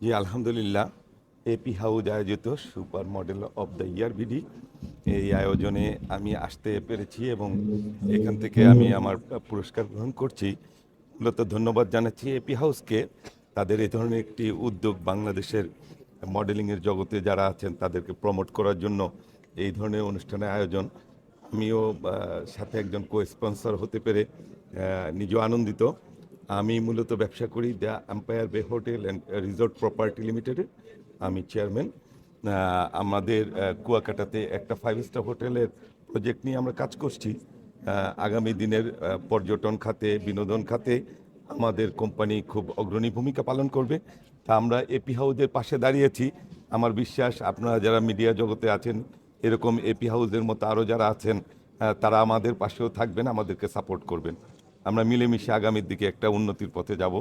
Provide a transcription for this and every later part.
জি, আলহামদুলিল্লাহ। AP house আয়োজিত super model of the year BD. এই আয়োজনে আমি আসতে পেরেছি এবং এখান থেকে আমি আমার পুরস্কার গ্রহণ করছি। মূলত ধন্যবাদ জানাচ্ছি এপি হাউসকে তাদের এই ধরনের একটি উদ্যোগ বাংলাদেশের মডেলিংয়ের জগতে যারা আছেন, তাদেরকে প্রমোট করার জন্য এই ধরনের অনুষ্ঠানের আয়োজন। আমিও সাথে একজন কো স্পন্সর হতে পেরে নিজেও আনন্দিত। আমি মূলত ব্যবসা করি the empire bay hotel and resort property লিমিটেডে। আমি চেয়ারম্যান। আমাদের কুয়াকাটাতে একটা ফাইভ স্টার হোটেলের প্রজেক্ট নিয়ে আমরা কাজ করছি। আগামী দিনের পর্যটন খাতে, বিনোদন খাতে আমাদের কোম্পানি খুব অগ্রণী ভূমিকা পালন করবে। তা আমরা এপি হাউজের পাশে দাঁড়িয়েছি। আমার বিশ্বাস, আপনারা যারা মিডিয়া জগতে আছেন, এরকম এপি হাউজের মতো আরও যারা আছেন তারা আমাদের পাশেও থাকবেন, আমাদেরকে সাপোর্ট করবেন। আমরা মিলেমিশে আগামীর দিকে একটা উন্নতির পথে যাব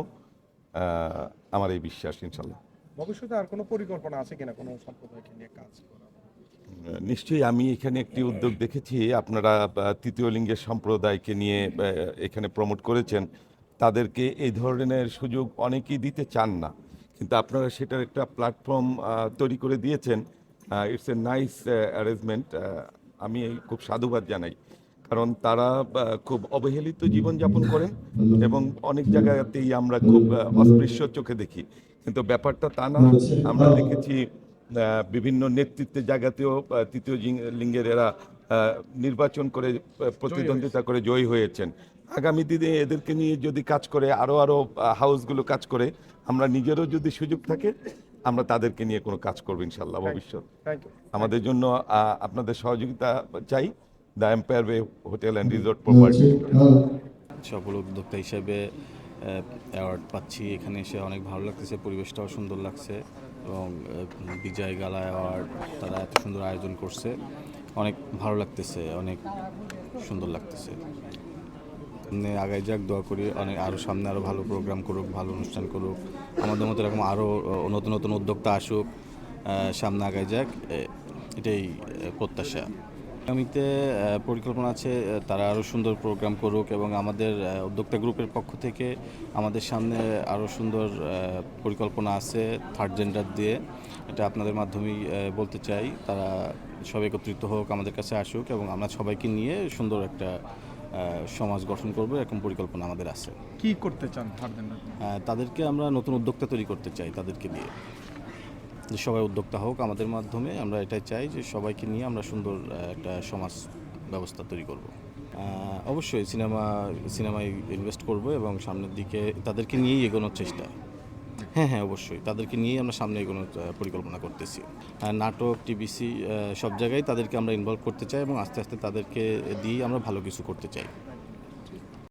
আমার এই বিশ্বাস ইনশাল্লাহ। ভবিষ্যতে আর কোনো পরিকল্পনা আছে কিনা কোনো সম্প্রদায়কে নিয়ে কাজ করা নিশ্চয়ই আমি এখানে একটি উদ্যোগ দেখেছি আপনারা তৃতীয় লিঙ্গের সম্প্রদায়কে নিয়ে এখানে প্রমোট করেছেন। তাদেরকে এই ধরনের সুযোগ অনেকেই দিতে চান না কিন্তু আপনারা সেটার একটা প্ল্যাটফর্ম তৈরি করে দিয়েছেন। ইটস এ নাইস অ্যারেঞ্জমেন্ট আমি খুব সাধুবাদ জানাই। কারণ তারা খুব অবহেলিত জীবনযাপন করেন এবং অনেক জায়গাতেই আমরা খুব অস্পৃশ্য চোখে দেখি। কিন্তু ব্যাপারটা তা না আমরা দেখেছি বিভিন্ন নেতৃত্বের জায়গাতেও তৃতীয় লিঙ্গের এরা নির্বাচন করে প্রতিদ্বন্দ্বিতা করে জয়ী হয়েছেন। আগামী দিনে এদেরকে নিয়ে যদি কাজ করে আরও আরও হাউসগুলো কাজ করে আমরা নিজেরও যদি সুযোগ থাকে আমরা তাদেরকে নিয়ে কোনো কাজ করব ইনশাল্লাহ ভবিষ্যৎ। আমাদের জন্য আহ, আপনাদের সহযোগিতা চাই। The empire way hotel and resort property সফল উদ্যোক্তা হিসেবে অ্যাওয়ার্ড পাচ্ছি। এখানে এসে অনেক ভালো লাগতেছে পরিবেশটাও সুন্দর লাগছে এবং বিজয় গালা অ্যাওয়ার্ড তারা এত সুন্দর আয়োজন করছে। অনেক ভালো লাগতেছে অনেক সুন্দর লাগতেছে। সামনে আগাই যাক দোয়া করি অনেক আরও সামনে আরও ভালো প্রোগ্রাম করুক ভালো অনুষ্ঠান করুক। আমাদের মতো এরকম আরও নতুন নতুন উদ্যোক্তা আসুক সামনে আগাই যাক এটাই প্রত্যাশা। আগামীতে পরিকল্পনা আছে তারা আরও সুন্দর প্রোগ্রাম করুক এবং আমাদের উদ্যোক্তা গ্রুপের পক্ষ থেকে আমাদের সামনে আরও সুন্দর পরিকল্পনা আছে থার্ড জেন্ডার দিয়ে। এটা আপনাদের মাধ্যমেই বলতে চাই। তারা সব একত্রিত হোক আমাদের কাছে আসুক এবং আমরা সবাইকে নিয়ে সুন্দর একটা সমাজ গঠন করব। এরকম পরিকল্পনা আমাদের আছে। কি করতে চান তাদেরকে আমরা নতুন উদ্যোক্তা তৈরি করতে চাই তাদেরকে নিয়ে যে সবাই উদ্যোক্তা হোক, আমাদের মাধ্যমে আমরা এটাই চাই যে সবাইকে নিয়ে আমরা সুন্দর একটা সমাজ ব্যবস্থা তৈরি করব। অবশ্যই সিনেমা, সিনেমায় ইনভেস্ট করব এবং সামনের দিকে তাদেরকে নিয়েই এগোনোর চেষ্টা। হ্যাঁ হ্যাঁ অবশ্যই তাদেরকে নিয়েই আমরা সামনে এগোনোর পরিকল্পনা করতেছি। নাটক টিবিসি সব জায়গায় তাদেরকে আমরা ইনভলভ করতে চাই এবং আস্তে আস্তে তাদেরকে দিয়ে আমরা ভালো কিছু করতে চাই।